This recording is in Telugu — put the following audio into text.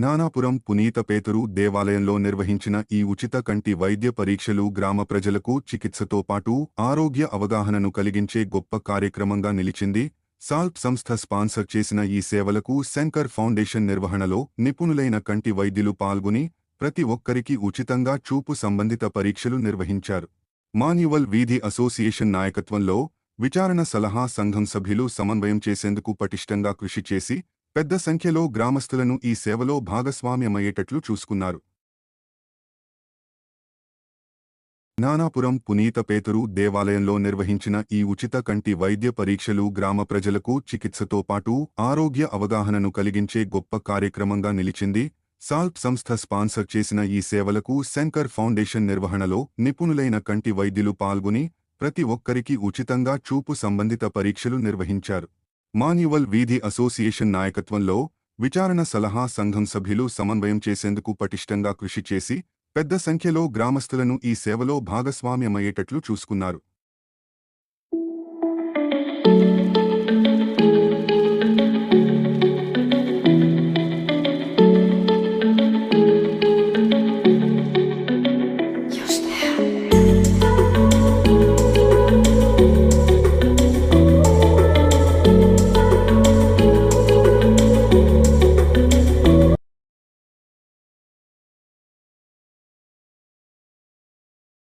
జ్ఞానాపురం పునీత పేతురు దేవాలయంలో నిర్వహించిన ఈ ఉచిత కంటి వైద్య పరీక్షలు గ్రామ ప్రజలకు చికిత్సతో పాటు ఆరోగ్య అవగాహనను కలిగించే గొప్ప కార్యక్రమంగా నిలిచింది. సాల్ప్ సంస్థ స్పాన్సర్ చేసిన ఈ సేవలకు శంకర్ ఫౌండేషన్ నిర్వహణలో నిపుణులైన కంటి వైద్యులు పాల్గొని ప్రతి ఒక్కరికి ఉచితంగా చూపు సంబంధిత పరీక్షలు నిర్వహించారు. మాన్యువల్ వీధి అసోసియేషన్ నాయకత్వంలో విచారణ సలహా సంఘం సభ్యులు సమన్వయం చేసేందుకు పటిష్టంగా కృషి చేసి పెద్ద సంఖ్యలో గ్రామస్తులను ఈ సేవలో భాగస్వామ్యమయ్యేటట్లు చూసుకున్నారు. జ్ఞానాపురం పునీత పేతురు దేవాలయంలో నిర్వహించిన ఈ ఉచిత కంటి వైద్య పరీక్షలు గ్రామ ప్రజలకు చికిత్సతో పాటు ఆరోగ్య అవగాహనను కలిగించే గొప్ప కార్యక్రమంగా నిలిచింది. సాల్ప్ సంస్థ స్పాన్సర్ చేసిన ఈ సేవలకు శంకర్ ఫౌండేషన్ నిర్వహణలో నిపుణులైన కంటి వైద్యులు పాల్గొని ప్రతి ఒక్కరికి ఉచితంగా చూపు సంబంధిత పరీక్షలు నిర్వహించారు. మాన్యువల్ వీధి అసోసియేషన్ నాయకత్వంలో విచారణ సలహా సంఘం సభ్యులు సమన్వయం చేసేందుకు పటిష్టంగా కృషి చేసి పెద్ద సంఖ్యలో గ్రామస్తులను ఈ సేవలో భాగస్వామ్యమయ్యేటట్లు చూసుకున్నారు.